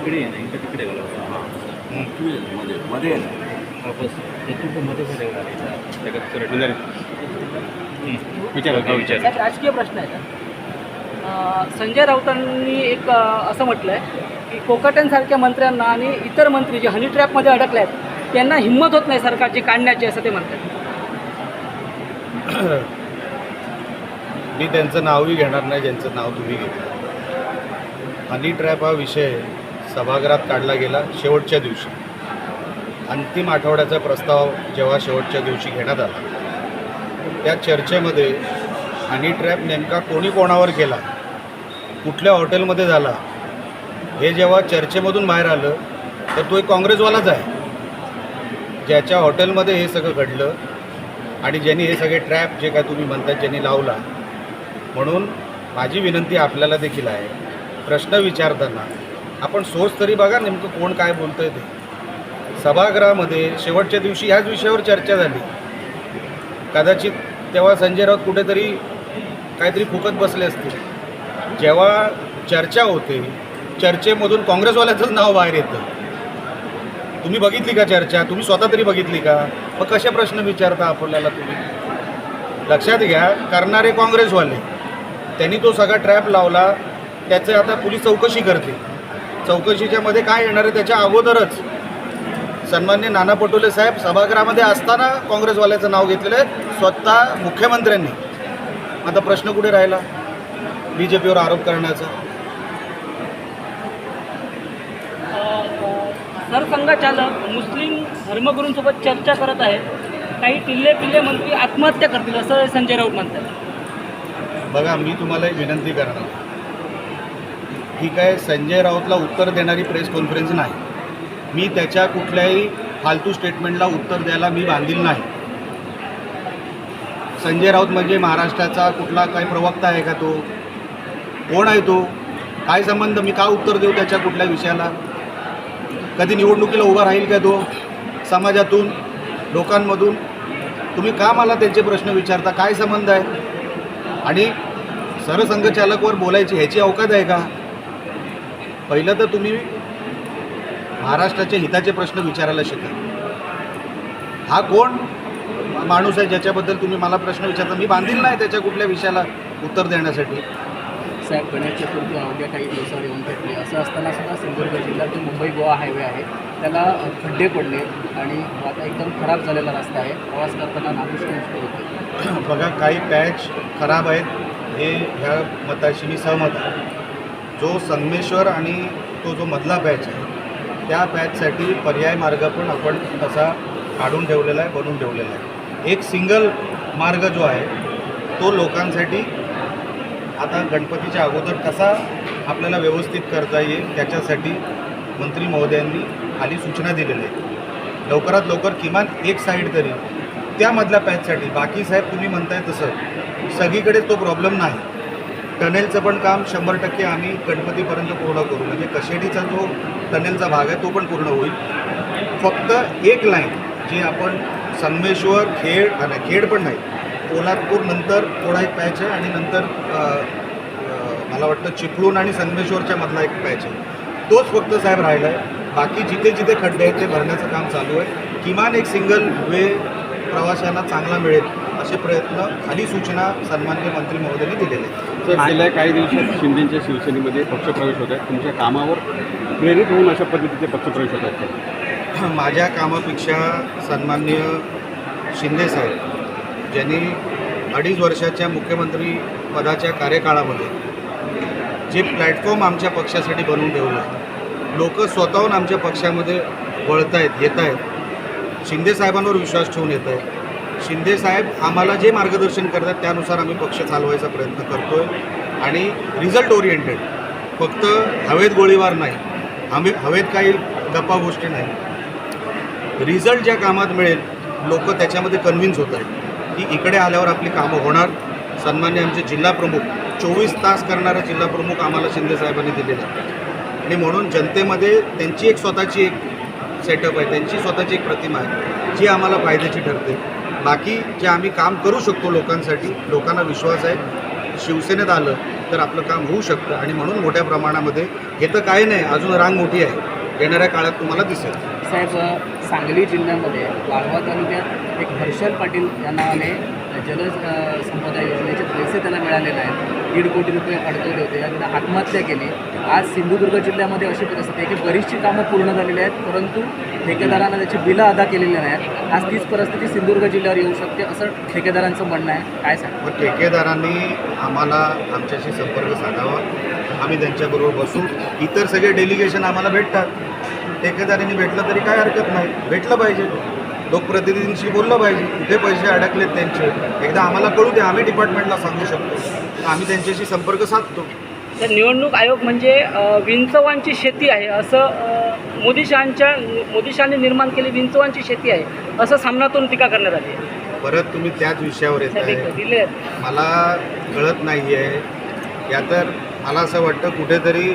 इकडे आहे ना इकडे तिकडे गेला होता. हं, तू मध्ये. मध्ये ना? मध्ये करत विचार विचार राजकीय प्रश्न आहे अं, संजय राऊतांनी एक असं म्हटलं आहे की कोकटेंसारख्या मंत्र्यांना आणि इतर मंत्री जे हनी ट्रॅपमध्ये अडकले आहेत त्यांना हिंमत होत नाही सरकारची काढण्याची असं ते म्हणतात. मी त्यांचं नावही घेणार नाही ज्यांचं नाव तुम्ही घेतलं. हनी ट्रॅप हा विषय सभागृहात काढला गेला शेवटच्या दिवशी. अंतिम आठवड्याचा प्रस्ताव जेव्हा शेवटच्या दिवशी घेण्यात आला. त्या चर्चेमध्ये हनी ट्रॅप नेमका कोणी कोणावर केला? कुठल्या हॉटेलमध्ये झाला? हे जेव्हा चर्चेमधून बाहेर आलं तर तो एक काँग्रेसवालाच आहे. ज्याच्या हॉटेलमध्ये हे सगळं घडलं आणि ज्यांनी हे सगळे ट्रॅप जे काय तुम्ही म्हणतात ज्यांनी लावला म्हणून माझी विनंती आपल्याला देखील आहे. प्रश्न विचारताना आपण सोच तरी बघा नेमकं कोण काय बोलतं आहे ते. सभागृहामध्ये शेवटच्या दिवशी ह्याच विषयावर चर्चा झाली. कदाचित तेव्हा संजय राऊत कुठेतरी काहीतरी फुकत बसले असतील. जेव्हा चर्चा होते चर्चेमधून काँग्रेसवाल्याचंच नाव बाहेर येतं. तुम्ही बघितली का चर्चा? तुम्ही स्वतः तरी बघितली का? मग कसे प्रश्न विचारता आपल्याला तुम्ही? लक्षात घ्या करणारे काँग्रेसवाले त्यांनी तो सगळा ट्रॅप लावला त्याचे आता पोलीस चौकशी करते चौकशीच्या मध्ये काय येणार आहे त्याच्या अगोदरच. सन्मान्य नाना पटोले साहेब सभागृहामध्ये असताना काँग्रेसवाल्याचं नाव घेतलेलं आहे. स्वतः मुख्यमंत्र्यांनी. आता प्रश्न कुठे राहिला? बी जे पीवर आरोप करण्याचा. सरसंघचालक मुस्लिम धर्मगुरूंसोबत चर्चा करत आहेत. काही टिल्ले पिल्ले मंत्री आत्महत्या करतील असं संजय राऊत म्हणतात. बघा मी तुम्हाला एक विनंती करणार ही काय संजय राऊतला उत्तर देणारी प्रेस कॉन्फरन्स नाही. मी त्याच्या कुठल्याही फालतू स्टेटमेंटला उत्तर द्यायला मी बांधील नाही. संजय राऊत म्हणजे महाराष्ट्राचा कुठला काही प्रवक्ता आहे का तो? कोण आहे तो? काय संबंध? मी का उत्तर देऊ त्याच्या कुठल्या विषयाला? कधी निवडणुकीला उभा राहील का तो? समाजातून लोकांमधून? तुम्ही का मला त्यांचे प्रश्न विचारता? काय संबंध आहे? आणि सरसंघचालकवर बोलायची ह्याची अवकाद आहे का? पहिलं तर तुम्ही महाराष्ट्राच्या हिताचे प्रश्न विचारायला शिका. हा कोण माणूस आहे ज्याच्याबद्दल तुम्ही मला प्रश्न विचारता? मी बांधील नाही त्याच्या कुठल्या विषयाला उत्तर देण्यासाठी. साहेब गणेश चतुर्थी अवघ्या काही दिवसावर येऊन ठेपली असं असताना सुद्धा सिंधुदुर्ग जिल्ह्यात जो मुंबई गोवा हायवे आहे त्याला खड्डे पडले आणि आता एकदम खराब झालेला रस्ता आहे. प्रवास करताना नागरिक मुश्किल होते. बघा काही पॅच खराब आहेत. हे ह्या मताशी मी सहमत आहे. जो संगमेश्वर आणि तो जो मधला बॅच आहे त्या बॅचसाठी पर्याय मार्ग पण आपण तसा काढून ठेवलेला आहे बनवून ठेवलेला आहे. एक सिंगल मार्ग जो आहे तो लोकांसाठी आता गणपतीच्या अगोदर कसा आपल्याला व्यवस्थित करता येईल त्याच्यासाठी मंत्री महोदयांनी खाली सूचना दिलेल्या आहेत. लवकरात लवकर किमान एक साईड तरी त्यामधल्या पॅचसाठी बाकी साहेब तुम्ही म्हणताय तसं. सगळीकडे तो प्रॉब्लेम नाही. टनेलचं पण काम शंभर टक्के आम्ही गणपतीपर्यंत पूर्ण करू. म्हणजे कशेडीचा जो टनेलचा भाग आहे तो पण पूर्ण होईल. फक्त एक लाईन जी आपण संगमेश्वर खेड आणि नाही खेड पण नाही कोल्हापूर नंतर थोडा एक पॅच आहे आणि नंतर मला वाटतं चिपळूण आणि संगमेश्वरच्या मधला एक पॅच आहे. तोच फक्त साहेब राहिला आहे बाकी जिथे जिथे खड्डे आहेत ते भरण्याचं काम चालू आहे. किमान एक सिंगल वे प्रवाशांना चांगला मिळेल असे प्रयत्न खाली सूचना सन्मान्य मंत्री महोदयांनी दिलेले आहेत. गेल्या काही दिवसात शिंदेच्या शिवसेनेमध्ये पक्षप्रवेश होत आहेत तुमच्या कामावर प्रेरित होऊन अशा पद्धतीचे पक्षप्रवेश होत आहेत माझ्या कामापेक्षा सन्मान्य शिंदेसाहेब ज्यांनी अडीच वर्षाच्या मुख्यमंत्री पदाच्या कार्यकाळामध्ये जे प्लॅटफॉर्म आमच्या पक्षासाठी बनवून ठेवलं लोक स्वतःहून आमच्या पक्षामध्ये वळत आहेत येत आहेत शिंदेसाहेबांवर विश्वास ठेवून येत आहेत शिंदे साहेब आम्हाला जे मार्गदर्शन करतात त्यानुसार आम्ही पक्ष चालवायचा प्रयत्न करतो आहे आणि रिझल्ट ओरिएंटेड फक्त हवेत गोळीबार नाही. आम्ही हवेत काही गप्पा गोष्टी नाही. रिझल्ट ज्या कामात मिळेल लोक त्याच्यामध्ये कन्व्हिन्स होत आहेत की इकडे आल्यावर आपली कामं होणार. सन्मान्य आमचे जिल्हा प्रमुख चोवीस तास करणारा जिल्हा प्रमुख आम्हाला शिंदेसाहेबांनी दिलेला आहे आणि म्हणून जनतेमध्ये त्यांची एक स्वतःची एक सेटअप आहे त्यांची स्वतःची एक प्रतिमा आहे जी आम्हाला फायद्याची ठरते. बाकी जे आम्ही काम करू शकतो लोकांसाठी लोकांना विश्वास आहे शिवसेनेत आलं तर आपलं काम होऊ शकतं. आणि म्हणून मोठ्या प्रमाणामध्ये हे तर काही नाही अजून रांग मोठी आहे. येणाऱ्या काळात तुम्हाला दिसेल. साहेब सांगली जिल्ह्यामध्ये वाळवा तालुक्यात एक हर्षल पाटील या नावाने जल संपदा योजनेचे पैसे त्याला मिळालेले आहेत. दीड कोटी रुपये अडकवले होते. आणि त्यानं आत्महत्या केली. आज सिंधुदुर्ग जिल्ह्यामध्ये अशी परिस्थिती आहे की बरीचशी कामं पूर्ण झालेली आहेत परंतु ठेकेदारांना त्याची बिलं अदा केलेली नाहीत. आज तीच परिस्थिती सिंधुदुर्ग जिल्ह्यावर येऊ शकते असं ठेकेदारांचं म्हणणं आहे. काय सांग? मग ठेकेदारांनी आम्हाला आमच्याशी संपर्क साधावा. आम्ही त्यांच्याबरोबर बसू. इतर सगळे डेलिगेशन आम्हाला भेटतात. ठेकेदारांनी भेटलं तरी काय हरकत नाही. भेटलं पाहिजे. लोकप्रतिनिधींशी बोललं पाहिजे कुठे पैसे अडकलेत त्यांचे एकदा आम्हाला कळू दे आम्ही डिपार्टमेंटला सांगू शकतो. आम्ही त्यांच्याशी संपर्क साधतो. तर निवडणूक आयोग म्हणजे विंचवांची शेती आहे असं अ, मोदी शहांच्या मोदी शहांनी निर्माण केली विंचवांची शेती आहे असं सामनातून टीका करण्यात आली आहे. परत तुम्ही त्याच विषयावर येत आहे. मला कळत नाही आहे या तर मला असं वाटतं कुठेतरी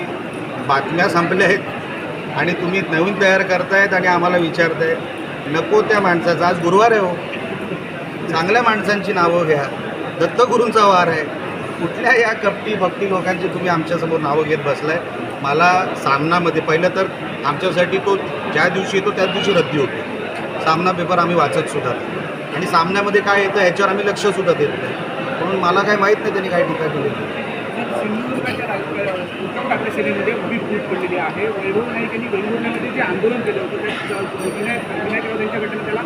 बातम्या संपल्या आहेत आणि तुम्ही नवीन तयार करतायत आणि आम्हाला विचारताय नको त्या माणसाचा. आज गुरुवार आहे हो. चांगल्या माणसांची नावं घ्या. दत्तगुरूंचा वार आहे. कुठल्या या कपटी भक्ती लोकांची तुम्ही आमच्यासमोर नावं घेत बसलाय? मला सामनामध्ये पहिलं तर आमच्यासाठी तो ज्या दिवशी येतो त्याच दिवशी रद्दी होतो. सामना पेपर आम्ही वाचत सुद्धा आणि सामन्यामध्ये काय येतं याच्यावर आम्ही लक्षसुद्धा देत नाही. म्हणून मला काय माहीत नाही त्यांनी काय टीका केली. सिंधुदुर्गाच्या राज- उद्धव ठाकरे सेनेमध्ये उभी फूट पडलेली आहे वैभव नाईक यांनी वेंगुर्ल्यामध्ये जे आंदोलन केलं होतं ते विनायक विनायक राऊत यांच्या गटाने त्याला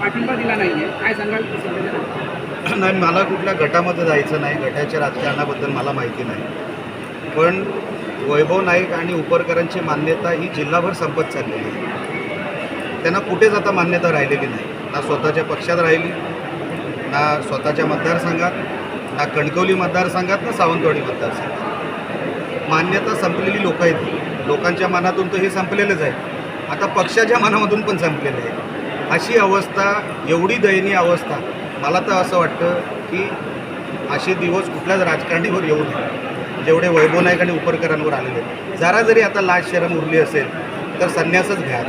पाठिंबा दिला नाही आहे काय सांगाल नाही मला कुठल्या गटामध्ये जायचं नाही गटाच्या राजकारणाबद्दल मला माहिती नाही. पण वैभव नाईक आणि उपरकरांची मान्यता ही जिल्हाभर संपत चाललेली आहे. त्यांना कुठेच आता मान्यता राहिलेली नाही. ना स्वतःच्या पक्षात राहिली ना स्वतःच्या मतदारसंघात ना कणकवली मतदारसंघात ना सावंतवाडी मतदारसंघात मान्यता संपलेली लोक आहेत. लोकांच्या मनातून तर हे संपलेलंच आहे. आता पक्षाच्या मनामधून पण संपलेलं आहे. अशी अवस्था एवढी दयनीय अवस्था मला तर असं वाटतं की असे दिवस कुठल्याच राजकारणीवर येऊ नये. जेवढे वैभव नाईक आणि उपरकरांवर आलेले आहेत. जरा जरी आता लाज शरम उरली असेल तर संन्यासच घ्या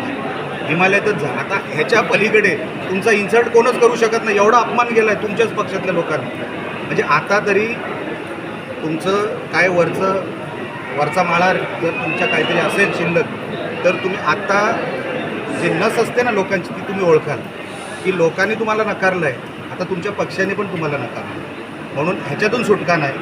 हिमालयातच जा. आता ह्याच्या पलीकडे तुमचा इन्सल्ट कोणच करू शकत नाही. एवढा अपमान केला आहे तुमच्याच पक्षातल्या लोकांनी. म्हणजे आता तरी तुमचं काय वरचं वरचा माळा जर तुमच्या काहीतरी असेल शिल्लक तर तुम्ही आत्ता जे नस असते ना लोकांची ती तुम्ही ओळखाल. की लोकांनी तुम्हाला नकारलं आहे आता तुमच्या पक्षाने पण तुम्हाला नकारलं म्हणून ह्याच्यातून सुटका नाही.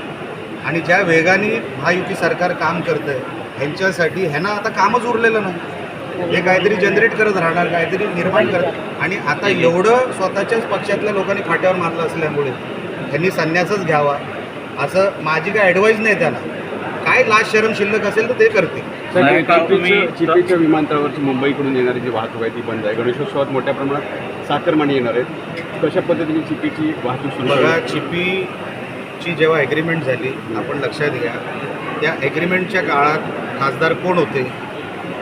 आणि ज्या वेगाने महायुती सरकार काम करतं आहे ह्यांच्यासाठी ह्यांना आता कामच उरलेलं नाही. हे काहीतरी जनरेट करत राहणार काहीतरी निर्माण करत. आणि आता एवढं स्वतःच्याच पक्षातल्या लोकांनी फाट्यावर मारलं असल्यामुळे त्यांनी संन्यासच घ्यावा. असं माझी काय ॲडवाईस नाही त्यांना. काय लाज शरम शिल्लक असेल तर ते साहेब, चिपीच्या चिपीच्या विमानतळावरची मुंबईकडून येणारी जी वाहतूक आहे ती बंद आहे. गणेशोत्सवात मोठ्या प्रमाणात साखरमानी येणार आहेत. कशा पद्धतीने चिपीची वाहतूक सुरू बघा चिपीची जेव्हा ॲग्रीमेंट झाली आपण लक्षात घ्या त्या ॲग्रीमेंटच्या काळात खासदार कोण होते?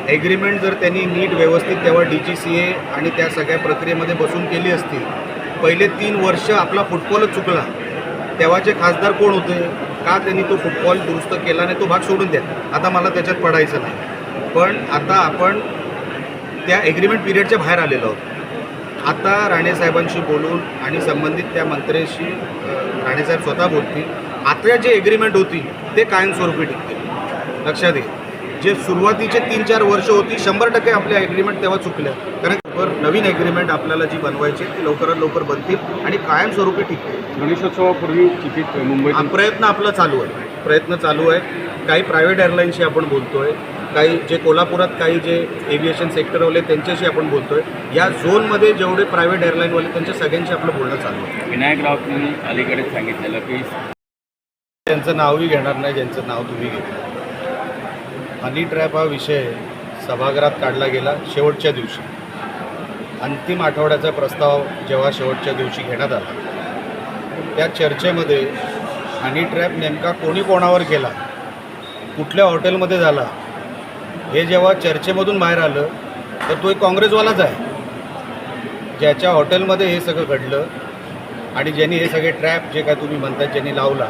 ॲग्रीमेंट जर त्यांनी नीट व्यवस्थित तेव्हा डी जी सी ए आणि त्या सगळ्या प्रक्रियेमध्ये बसून केली असती पहिले तीन वर्ष आपला फुटबॉलच चुकला. तेव्हाचे खासदार कोण होते? का त्यांनी तो फुटबॉल दुरुस्त केला नाही? तो भाग सोडून द्या. आता मला त्याच्यात पडायचं नाही. पण आता आपण त्या ॲग्रीमेंट पिरियडच्या बाहेर आलेलो आहोत. आता राणेसाहेबांशी बोलून आणि संबंधित त्या मंत्र्याशी राणेसाहेब स्वतः बोलतील. आता जे एग्रीमेंट होती ते कायमस्वरूपी टिकतील. लक्षात ये जे सुरुवातीचे तीन चार वर्ष होती शंभर टक्के आपल्या ॲग्रीमेंट तेव्हा चुकल्या. कारण लवकर नवीन ॲग्रीमेंट आपल्याला जी बनवायची ती लवकरात लवकर बनतील आणि कायमस्वरूपी टिकतील. गणेशोत्सवापूर्वी मुंबईत हा प्रयत्न आपला चालू आहे. प्रयत्न चालू आहे. काही प्रायव्हेट एअरलाईनशी आपण बोलतोय. काही जे कोल्हापुरात काही जे एव्हिएशन सेक्टरवाले त्यांच्याशी आपण बोलतोय. या झोनमध्ये जेवढे प्रायव्हेट एअरलाईनवाले त्यांच्या सगळ्यांशी आपलं बोलणं चालू आहे. विनायक राऊतांनी अलीकडेच सांगितलेलं की त्यांचं नावही घेणार नाही ज्यांचं नाव तुम्ही घेतलं हनी ट्रॅप हा विषय सभागृहात काढला गेला शेवटच्या दिवशी. अंतिम आठवड्याचा प्रस्ताव जेव्हा शेवटच्या दिवशी घेण्यात आला त्या चर्चेमध्ये हनी ट्रॅप नेमका कोणी कोणावर केला कुठल्या हॉटेलमध्ये झाला हे जेव्हा चर्चेमधून बाहेर आलं तर तो एक काँग्रेसवालाच आहे. ज्याच्या हॉटेलमध्ये हे सगळं घडलं आणि ज्यांनी हे सगळे ट्रॅप जे काय तुम्ही म्हणतात ज्यांनी लावला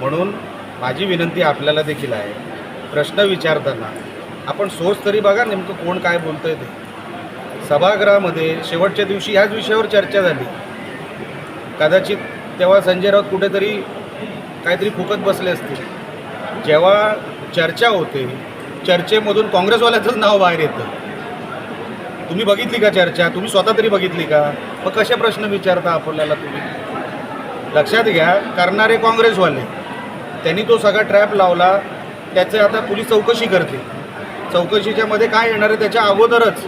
म्हणून माझी विनंती आपल्याला देखील आहे प्रश्न विचारताना आपण सोच तरी बघा नेमकं कोण काय बोलतंय ते. सभागृहामध्ये शेवटच्या दिवशी ह्याच विषयावर चर्चा झाली. कदाचित तेव्हा संजय राऊत कुठेतरी काहीतरी फुकत बसले असतील. जेव्हा चर्चा होते चर्चेमधून काँग्रेसवाल्याचंच नाव बाहेर येतं. तुम्ही बघितली का चर्चा? तुम्ही स्वतः तरी बघितली का? मग कसे प्रश्न विचारता आपल्याला तुम्ही? लक्षात घ्या करणारे काँग्रेसवाले त्यांनी तो सगळा ट्रॅप लावला त्याचे आता पोलीस चौकशी करते चौकशीच्यामध्ये काय येणार आहे त्याच्या अगोदरच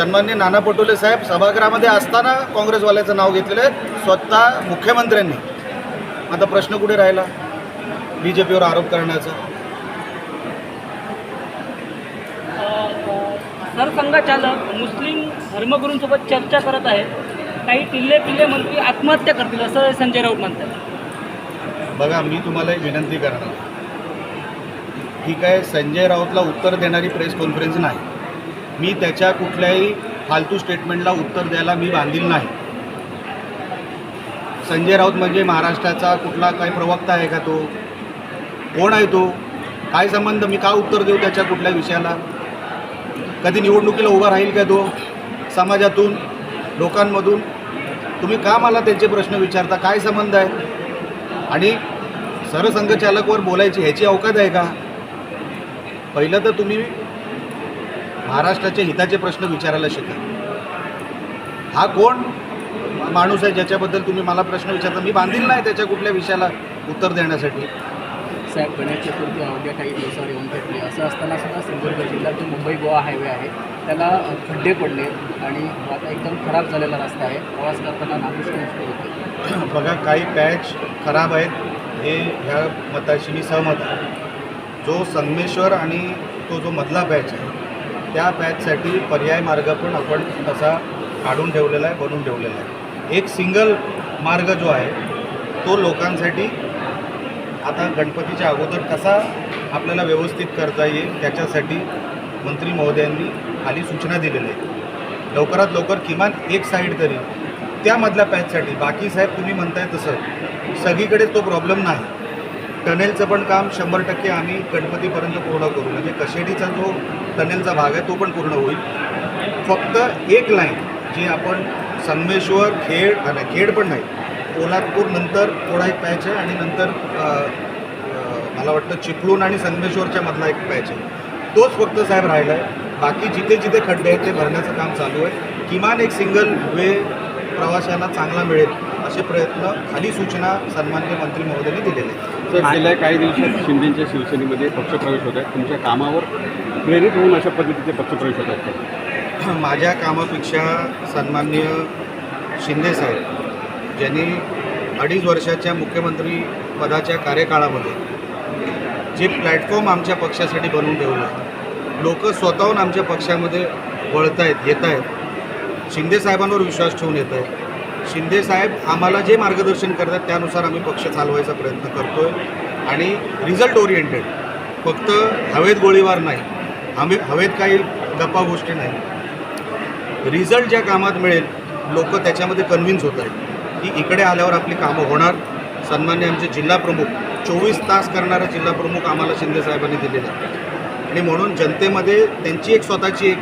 सन्मान्य नाना पटोले साहेब सभागृहामध्ये असताना काँग्रेसवाल्याचं नाव घेतलेलं आहे. स्वतः मुख्यमंत्र्यांनी. आता प्रश्न कुठे राहिला? बी जे पीवर आरोप करण्याचा. सरसंघचालक मुस्लिम धर्मगुरूंसोबत चर्चा करत आहेत. काही टिल्ले पिल्ले मंत्री आत्महत्या करतील असं संजय राऊत म्हणतात. बघा मी तुम्हाला एक विनंती करणार ठीक आहे संजय राऊतला उत्तर देणारी प्रेस कॉन्फरन्स नाही. मी त्याच्या कुठल्याही फालतू स्टेटमेंटला उत्तर द्यायला मी बांधील नाही. संजय राऊत म्हणजे महाराष्ट्राचा कुठला काही प्रवक्ता आहे का तो? कोण आहे तो? काय संबंध? मी का उत्तर देऊ त्याच्या कुठल्या विषयाला? कधी निवडणुकीला उभा राहील का तो? समाजातून लोकांमधून? तुम्ही का मला त्यांचे प्रश्न विचारता? काय संबंध आहे? आणि सरसंघचालकवर बोलायची ह्याची अवकात आहे का? पहिलं तर तुम्ही महाराष्ट्राच्या हिताचे प्रश्न विचारायला शिका. हा कोण माणूस आहे ज्याच्याबद्दल तुम्ही मला प्रश्न विचारता? मी बांधील नाही त्याच्या कुठल्या विषयाला उत्तर देण्यासाठी. साहेब गणेश चतुर्थी अवघ्या काही दिवसावर येऊन घेतली असं असताना सुद्धा सिंधुदुर्ग जिल्ह्यात जो मुंबई गोवा हायवे आहे त्याला खड्डे पडले आणि आता एकदम खराब झालेला रस्ता आहे. प्रवास करताना नागरिक होते बघा काही पॅच खराब आहेत हे ह्या मताशी मी सहमत आहे. जो संगमेश्वर आणि तो जो मधला पॅच आहे त्या पॅचसाठी पर्याय मार्ग पण आपण तसा काढून ठेवलेला आहे बनवून ठेवलेला आहे. एक सिंगल मार्ग जो आहे तो लोकांसाठी आता गणपतीच्या अगोदर कसा आपल्याला व्यवस्थित करता येईल त्याच्यासाठी मंत्री महोदयांनी खाली सूचना दिलेल्या आहेत. लवकरात लवकर किमान एक साईड तरी त्यामधल्या पॅचसाठी बाकी साहेब तुम्ही म्हणताय तसं. सगळीकडे तो प्रॉब्लेम नाही. टनेलचं पण काम शंभर टक्के आम्ही गणपतीपर्यंत पूर्ण करू. म्हणजे कशेडीचा जो टनेलचा भाग आहे तो पण पूर्ण होईल. फक्त एक लाईन जी आपण संगमेश्वर खेड आणि खेड पण नाही कोल्हापूर नंतर थोडा एक पॅच आहे आणि नंतर मला वाटतं चिपळूण आणि संगमेश्वरच्या मधला एक पॅच आहे. तोच फक्त साहेब राहिला आहे. बाकी जिथे जिथे खड्डे आहेत ते भरण्याचं काम चालू आहे. किमान एक सिंगल वे प्रवाशांना चांगला मिळेल. असे प्रयत्न खाली सूचना सन्मान्य मंत्री महोदयांनी दिलेले आहेत. सर गेल्या काही दिवसात शिंदेच्या शिवसेनेमध्ये पक्षप्रवेश होत आहेत तुमच्या कामावर प्रेरित होऊन अशा पद्धतीचे पक्षप्रवेश होत आहेत? माझ्या कामापेक्षा सन्माननीय शिंदे साहेब ज्यांनी अडीच वर्षाच्या मुख्यमंत्री पदाच्या कार्यकाळामध्ये जे प्लॅटफॉर्म आमच्या पक्षासाठी बनवून ठेवलं आहे लोक स्वतःहून आमच्या पक्षामध्ये वळत आहेत येत आहेत शिंदे साहेबांवर विश्वास ठेवून येत आहेत शिंदे साहेब आम्हाला जे मार्गदर्शन करतात त्यानुसार आम्ही पक्ष चालवायचा प्रयत्न करतो आहे आणि रिझल्ट ओरिएंटेड फक्त हवेत गोळीबार नाही. आम्ही हवेत काही गप्पा गोष्टी नाही. रिझल्ट ज्या कामात मिळेल लोक त्याच्यामध्ये कन्व्हिन्स होत आहेत. की इकडे आल्यावर आपली कामं होणार. सन्मान्य आमचे जिल्हा प्रमुख चोवीस तास करणारा जिल्हाप्रमुख आम्हाला शिंदे साहेबांनी दिलेला आणि म्हणून जनतेमध्ये त्यांची एक स्वतःची एक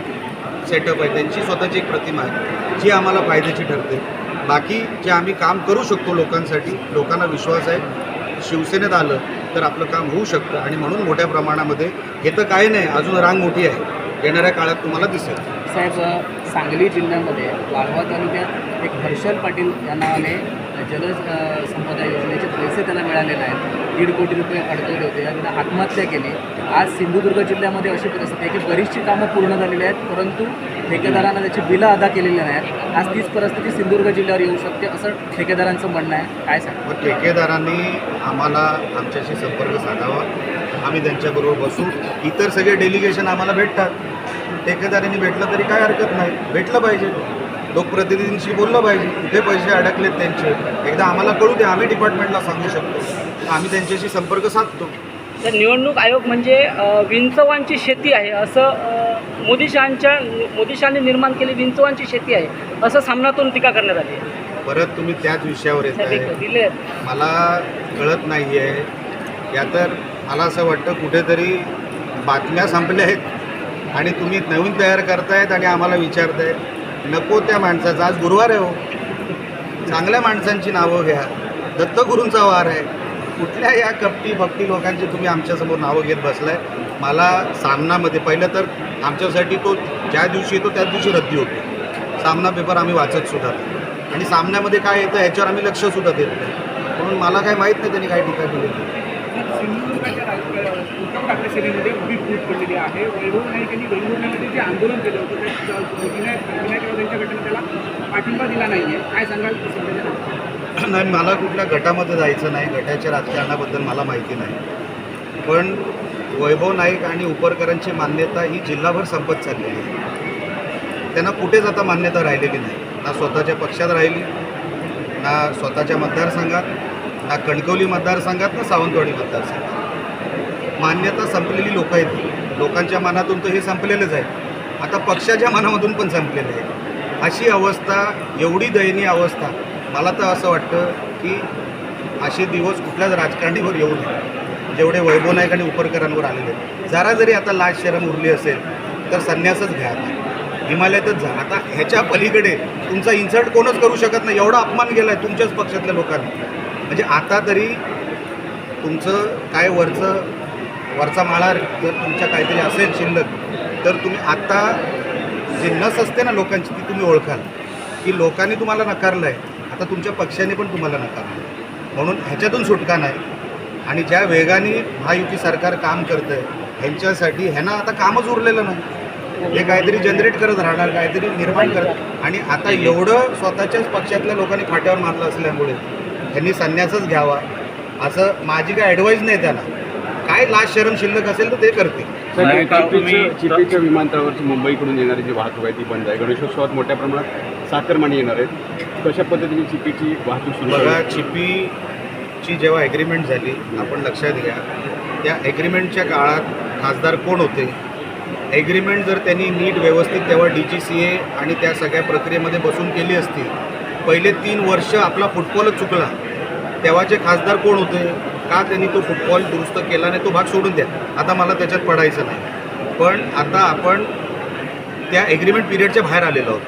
सेटअप आहे त्यांची स्वतःची एक प्रतिमा आहे जी आम्हाला फायद्याची ठरते. बाकी जे आम्ही काम करू शकतो लोकांसाठी लोकांना विश्वास आहे शिवसेनेत आलं तर आपलं काम होऊ शकतं. आणि म्हणून मोठ्या प्रमाणामध्ये हे तर काही नाही अजून रांग मोठी आहे. येणाऱ्या काळात तुम्हाला दिसेल. साहेब सांगली जिल्ह्यामध्ये वाळवा तालुक्यात एक हर्षल पाटील या नावाने जल संपदा योजनेचे पैसे त्याला मिळालेले आहेत. दीड कोटी रुपये अडकवले होते. आणि त्यानं आत्महत्या केली. आज सिंधुदुर्ग जिल्ह्यामध्ये अशी परिस्थिती आहे की बरीचशी कामं पूर्ण झालेली आहेत परंतु ठेकेदारांना त्याची बिलं अदा केलेली नाहीत. आज तीच परिस्थिती सिंधुदुर्ग जिल्ह्यावर येऊ शकते असं ठेकेदारांचं म्हणणं आहे. काय सांग ठेकेदारांनी आम्हाला आमच्याशी संपर्क साधावा. आम्ही त्यांच्याबरोबर बसू. इतर सगळे डेलिगेशन आम्हाला भेटतात. ठेकेदारांनी भेटलं तरी काय हरकत नाही. भेटलं पाहिजे. लोकप्रतिनिधींशी बोललं पाहिजे कुठे पैसे अडकलेत त्यांचे एकदा आम्हाला कळू दे आम्ही डिपार्टमेंटला सांगू शकतो. आम्ही त्यांच्याशी संपर्क साधतो. तर निवडणूक आयोग म्हणजे विंचवांची शेती आहे असं मोदी शहांच्या मोदी शहांनी निर्माण केली विंचवांची शेती आहे असं सामनातून टीका करण्यात आली आहे. परत तुम्ही त्याच विषयावर येत आहे मला कळत नाही आहे या तर मला असं वाटतं कुठेतरी बातम्या संपल्या आहेत आणि तुम्ही नवीन तयार करतायत आणि आम्हाला विचारतायत. नको त्या माणसाचा. आज गुरुवार आहे हो. चांगल्या माणसांची नावं घ्या. दत्तगुरूंचा वार आहे. कुठल्या या कपटी भक्ती लोकांची तुम्ही आमच्यासमोर नावं घेत बसलाय? मला सामनामध्ये पहिलं तर आमच्यासाठी तो ज्या दिवशी येतो त्याच दिवशी रद्दी होतो. सामना पेपर आम्ही वाचत सुद्धा आणि सामन्यामध्ये काय येतं ह्याच्यावर आम्ही लक्षसुद्धा देत नाही. म्हणून मला काय माहीत नाही त्यांनी काय टीका केली. सिंधुदुर्गाच्या राज- उद्धव ठाकरे सेनेमध्ये उभी फूट पडलेली आहे वैभव नाईक यांनी वैभवण्यामध्ये जे आंदोलन केलं होतं ते विनायक विनायक राऊत यांच्या गटाने त्याला पाठिंबा दिला नाही आहे काय सांगाल नाही मला कुठल्या गटामध्ये जायचं नाही गटाच्या राजकारणाबद्दल मला माहिती नाही. पण वैभव नाईक आणि उपरकरांची मान्यता ही जिल्हाभर संपत चाललेली आहे. त्यांना कुठेच आता मान्यता राहिलेली नाही. ना स्वतःच्या पक्षात राहिली ना स्वतःच्या मतदारसंघात ना कणकवली मतदारसंघात ना सावंतवाडी मतदारसंघात मान्यता संपलेली लोक आहेत लोकांच्या मनातून तर हे संपलेलंच आहे. आता पक्षाच्या मनामधून पण संपलेलं आहे. अशी अवस्था एवढी दयनीय अवस्था मला तर असं वाटतं की असे दिवस कुठल्याच राजकारणीवर येऊ नये. जेवढे वैभव नाईक आणि उपरकरांवर आलेले आहेत. जरा जरी आता लाज शरम उरली असेल तर संन्यासच घ्या हिमालयातच जा. आता ह्याच्या पलीकडे तुमचा इन्सल्ट कोणच करू शकत नाही. एवढा अपमान गेला आहे तुमच्याच पक्षातल्या लोकांनी. म्हणजे आता तरी तुमचं काय वरचं वरचा माळा जर तुमच्या काहीतरी असेल शिल्लक तर तुम्ही आत्ता जी नस असते ना लोकांची ती तुम्ही ओळखाल. की लोकांनी तुम्हाला नकारलं आहे आता तुमच्या पक्षाने पण तुम्हाला नकारलं आहे म्हणून ह्याच्यातून सुटका नाही. आणि ज्या वेगाने महायुती सरकार काम करतं आहे ह्यांच्यासाठी ह्यांना आता कामच उरलेलं नाही. हे काहीतरी जनरेट करत राहणार काहीतरी निर्माण करत. आणि आता एवढं स्वतःच्याच पक्षातल्या लोकांनी फाट्यावर मारलं असल्यामुळे त्यांनी संन्यासच घ्यावा. असं माझी काय ॲडवाईस नाही त्यांना. काय लाच शरम शिल्लक असेल तर ते करतील. नाही का चिपीचं तुम्ही- चिपीच्या विमानतळावरची मुंबईकडून येणारी जी वाहतूक आहे ती बंद आहे. गणेशोत्सवात मोठ्या प्रमाणात साखरमानी येणार आहेत. कशा पद्धतीने चिपीची वाहतूक सुरू बघा चिपीची जेव्हा ॲग्रीमेंट झाली आपण लक्षात घ्या. त्या ॲग्रीमेंटच्या काळात खासदार कोण होते? ॲग्रीमेंट जर त्यांनी नीट व्यवस्थित तेव्हा डी जी सी ए आणि त्या सगळ्या प्रक्रियेमध्ये बसून केली असती पहिले तीन वर्ष आपला फुटबॉलच चुकला. तेव्हाचे खासदार कोण होते? का त्यांनी तो फुटबॉल दुरुस्त केला नाही? तो भाग सोडून द्या. आता मला त्याच्यात पडायचं नाही. पण आता आपण त्या ॲग्रीमेंट पिरियडच्या बाहेर आलेलो आहोत.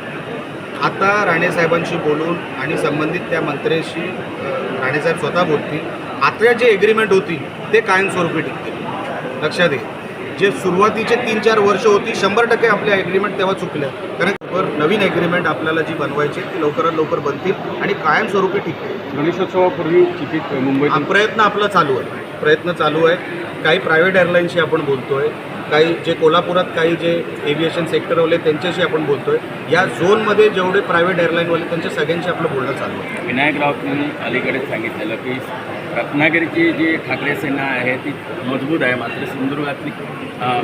आता राणेसाहेबांशी बोलून आणि संबंधित त्या मंत्र्याशी राणेसाहेब स्वतः बोलतील. आता जे एग्रीमेंट होती ते कायमस्वरूपी टिकतील. लक्षात ये. जे सुरुवातीचे तीन चार वर्ष होती शंभर टक्के आपल्या ॲग्रीमेंट तेव्हा चुकल्या. कारण लवकर नवीन ॲग्रीमेंट आपल्याला जी बनवायची आहे, ती लवकरात लवकर बनतील आणि कायमस्वरूपी टिकतील गणेशोत्सवापूर्वी हा मुंबईतून प्रयत्न आपला चालू आहे. प्रयत्न चालू आहे. काही प्रायव्हेट एअरलाईन्सशी आपण बोलतोय. काही जे कोल्हापुरात काही जे एव्हिएशन सेक्टरवाले त्यांच्याशी आपण बोलतोय. या झोनमध्ये जेवढे प्रायव्हेट एअरलाईनवाले त्यांच्या सगळ्यांशी आपलं बोलणं चालू आहे. विनायक राऊतांनी अलीकडेच सांगितलेलं की रत्नागिरीची जी ठाकरे सेना आहे ती मजबूत आहे मात्र सिंधुदुर्गातली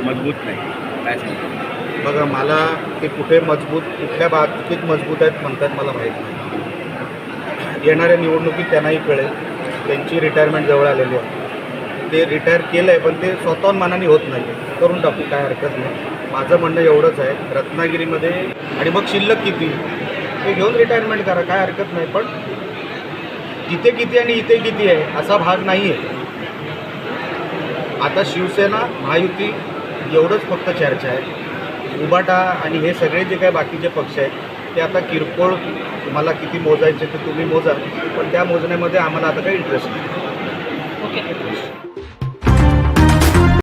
मजबूत नाही. काय सांगतो? बघा मला ते कुठे मजबूत कुठल्या बाबतीत मजबूत आहेत म्हणतात मला माहीत नाही. येणाऱ्या निवडणुकीत त्यांनाही कळेल. त्यांची रिटायरमेंट जवळ आलेली आहे. ते रिटायर केलं आहे पण ते स्वतःहून मनाने होत नाही करून टाकू काय हरकत नाही. माझं म्हणणं एवढंच आहे. रत्नागिरीमध्ये आणि मग शिल्लक किती? ते घेऊन रिटायरमेंट करा काय हरकत नाही. पण इथे किती आणि इथे किती आहे असा भाग नाही आहे आता शिवसेना महायुती एवढंच फक्त चर्चा आहे. उबाटा आणि हे सगळे जे काही बाकीचे पक्ष आहेत ते आता किरकोळ तुम्हाला किती मोजायचे ते तुम्ही मोजा पण त्या मोजण्यामध्ये आम्हाला आता काही इंटरेस्ट नाही.